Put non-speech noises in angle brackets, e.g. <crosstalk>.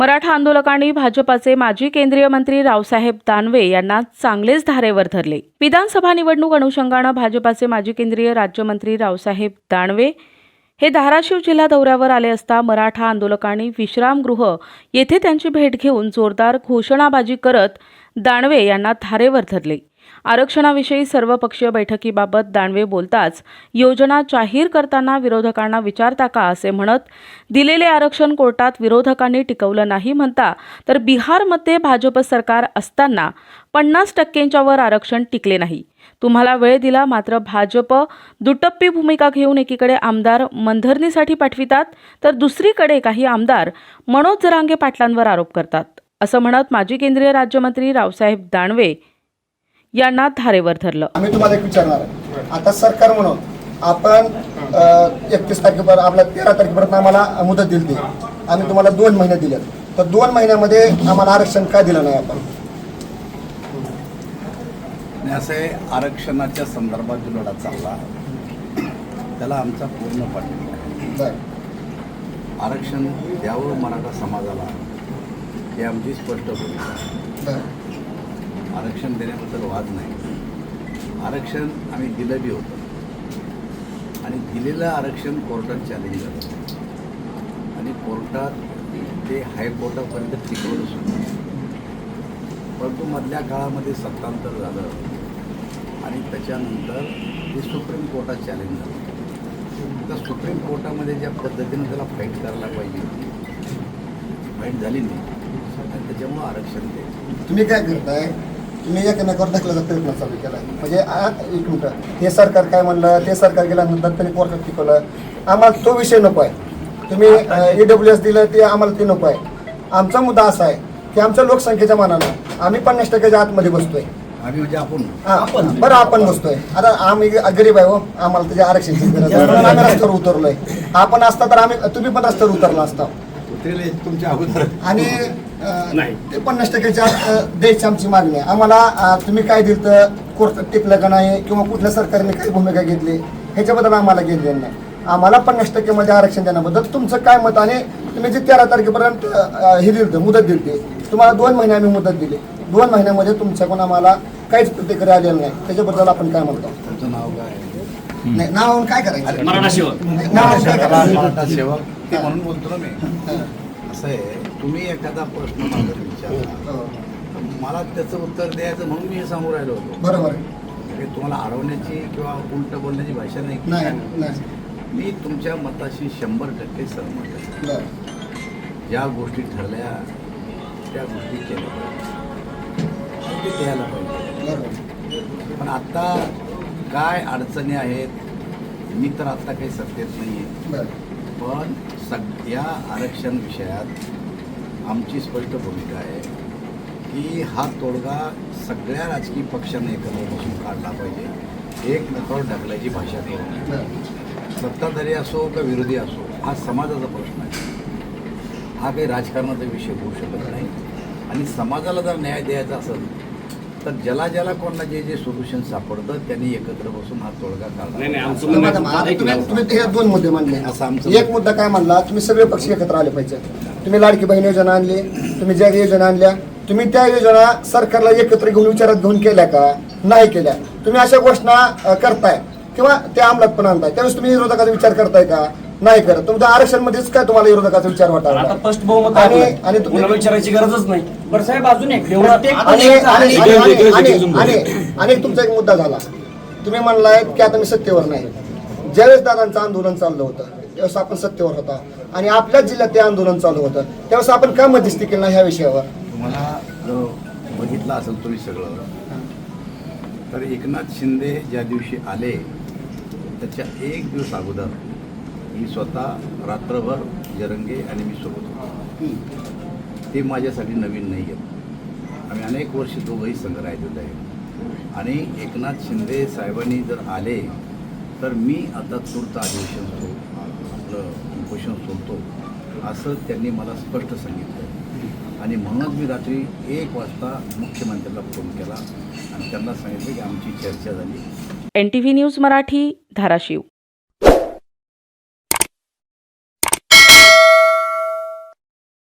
मराठा आंदोलकांनी भाजपाचे माजी केंद्रीय मंत्री रावसाहेब दानवे यांना चांगलेच धारेवर धरले. विधानसभा निवडणूक अनुषंगानं भाजपाचे माजी केंद्रीय राज्यमंत्री रावसाहेब दानवे हे धाराशिव जिल्हा दौऱ्यावर आले असता मराठा आंदोलकांनी विश्रामगृह येथे त्यांची भेट घेऊन जोरदार घोषणाबाजी करत दानवे यांना धारेवर धरले. आरक्षणाविषयी सर्वपक्षीय बैठकीबाबत दानवे बोलताच योजना जाहीर करताना विरोधकांना विचारता का असे म्हणत दिलेले आरक्षण कोर्टात विरोधकांनी टिकवलं नाही म्हणता तर बिहारमध्ये भाजप सरकार असताना पन्नास टक्क्यांच्या वर आरक्षण टिकले नाही. तुम्हाला वेळ दिला मात्र भाजप दुटप्पी भूमिका घेऊन एकीकडे आमदार मनधरणीसाठी पाठवितात तर दुसरीकडे काही आमदार मनोज जरांगे पाटलांवर आरोप करतात. असं म्हणत माजी केंद्रीय राज्यमंत्री रावसाहेब दानवे यांना धारेवर धरलं. आम्ही तुम्हाला एक विचारणार आहे. आता सरकार म्हणून आपण एकतीस तारखेपर्यंत आपल्या तेरा तारखेपर्यंत आम्हाला मुदत दिली आम्ही तुम्हाला दोन महिने दिले तर दोन महिन्यामध्ये आम्हाला आरक्षण का दिलं नाही आपण? असे आरक्षणाच्या संदर्भात जो लढा चालला त्याला आमचा पूर्ण पाठिंबा आरक्षण द्यावं मराठा समाजाला ही आमची स्पष्ट भूमिका आरक्षण देण्याबद्दल वाद नाही. आरक्षण आम्ही दिलं बी होतं. आणि दिलेलं आरक्षण कोर्टात चॅलेंज झालं. आणि कोर्टात ते हायकोर्टापर्यंत टिकवलं सुद्धा. परंतु मधल्या काळामध्ये सत्तांतर झालं. आणि त्याच्यानंतर ते सुप्रीम कोर्टात चॅलेंज झालं. तर सुप्रीम कोर्टामध्ये ज्या पद्धतीनं त्याला फाईट करायला पाहिजे होती फाईट झाली नाही. आणि त्याच्यामुळं आरक्षण ते. तुम्ही काय करताय? तुम्ही एकमेकावर ढकलाचा प्रयत्न चालू केला. म्हणजे आ, एक मिनिट. हे सरकार काय म्हणलं? ते सरकार गेल्यानंतर त्यांनी कोर्टात टिकवलं. आम्हाला तो विषय नको आहे. तुम्ही ई डब्ल्यू एस दिलं ते आम्हाला ते नको आहे. आमचा मुद्दा असा आहे की आमच्या लोकसंख्येच्या मानानं आम्ही पन्नास टक्क्याच्या आतमध्ये बसतोय. आम्ही म्हणजे आपण हा, बरं आपण बसतोय. आता आम्ही गरीब आहे हो. आम्हाला त्याच्या आरक्षणाची गरज <laughs> आम्ही रस्त्यावर उतरलोय. आपण असता तर आम्ही तुम्ही पण रस्त्यावर उतरला असता. तुमच्या अगोदर आणि <laughs> ते पन्नास टक्क्याच्या द्यायची आमची मागणी आहे. आम्हाला तुम्ही काय दिलं तर कोर्टात टिकलं का नाही किंवा कुठल्या सरकारने काही भूमिका घेतली ह्याच्याबद्दल आम्हाला घेतलेलं नाही. आम्हाला पन्नास टक्केमध्ये आरक्षण देण्याबद्दल तुमचं काय मत आणि तुम्ही जे तेरा तारखेपर्यंत हे दिलं मुदत दिली तुम्हाला दोन महिने आम्ही मुदत दिली. दोन महिन्यामध्ये तुमच्याकडून आम्हाला काहीच प्रतिक्रिया आलेली नाही. त्याच्याबद्दल आपण काय म्हणतो? तुमचं नाव काय? नाही, नावावरून काय करायचं? मराठा सेवक. नावावरून काय करायचं? मराठा सेवक. ते म्हणून बोलतो ना मी. असं आहे तुम्ही एखादा प्रश्न मला विचारला तर मला त्याचं उत्तर द्यायचं म्हणून मी हे सांगू राहिलो होतो. बरोबर म्हणजे तुम्हाला अडवण्याची किंवा उलट बोलण्याची भाषा नाही. नाही नाही. मी तुमच्या मताशी शंभर टक्के सहमत आहे. बरं. ज्या गोष्टी ठरल्या त्या गोष्टी केल्या पाहिजे. आणि ते द्यायला पाहिजे. बरोबर. पण आत्ता काय अडचणी आहेत मी तर आत्ता काही सत्तेत नाही आहे बरं. पण सध्या आरक्षण विषयात आमची स्पष्ट भूमिका आहे की हा तोडगा सगळ्या राजकीय पक्षांनी एकत्र बसून काढला पाहिजे. एक नकावर ढकलायची भाषा करून. सत्ताधारी असो का विरोधी असो हा समाजाचा प्रश्न आहे. हा काही राजकारणाचा विषय होऊ शकत नाही. आणि समाजाला जर न्याय द्यायचा असेल तर ज्याला ज्याला कोणाला जे जे सोल्युशन सापडतं त्यांनी एकत्र बसून हा तोडगा नाही, नाही, आमचं काढला म्हणणं- तुम्ही तुम्ही ते दोन मुद्दे मांडले. असं आमचं एक मुद्दा काय मांडला? तुम्ही सगळे पक्ष एकत्र आले पाहिजे. तुम्ही लाडकी बहीण योजना आणली तुम्ही ज्या योजना आणल्या. तुम्ही त्या योजना सरकारला एकत्र घेऊन विचारात घेऊन केल्या का? नाही केल्या. तुम्ही अशा घोषणा अ, करताय किंवा त्या अंमलात पण आणताय. त्यावेळेस तुम्ही विरोधकाचा विचार करताय का? नाही करत. तुमच्या आरक्षण मध्येच काय तुम्हाला विरोधकाचा विचार आता वाटावा स्पष्ट बहुमत आणि आहे. आणि तुम्ही कुणाला विचारायची गरजच नाही. बरं साहेब अजून एक. आणि आणि- आणि- आणि- आणि- आणि- आणि एक तुमचा एक मुद्दा झाला. तुम्ही म्हणलाय की आता मी सत्तेवर नाही. ज्यावेळेस दादांचं आंदोलन चाललं होतं त्यावेळेस आपण सत्तेवर होता. आणि आपल्याच जिल्ह्यात ते आंदोलन चालू होतं. त्यावेळेस आपण का मध्यस्थी केली नाही ह्या विषयावर? तुम्हाला जर बघितलं असेल तुम्ही सगळं तर एकनाथ शिंदे ज्या दिवशी आले त्याच्या एक दिवस अगोदर मी स्वतः रात्रभर जरंगे आणि मी सोबत होतो. ते माझ्यासाठी नवीन नाही आहेत. आम्ही अनेक वर्ष दोघंही संघ राहिलेलो आहे. आणि एकनाथ शिंदे साहेबांनी जर आले तर मी आता तूर्त अधिवेशन सो आपलं उपोषण सोडतो असं त्यांनी मला स्पष्ट सांगितलं. आणि म्हणूनच मी रात्री एक वाजता मुख्यमंत्र्याला फोन केला आणि त्यांना सांगितलं की आमची चर्चा झाली. N T V news Marathi Dharashiv.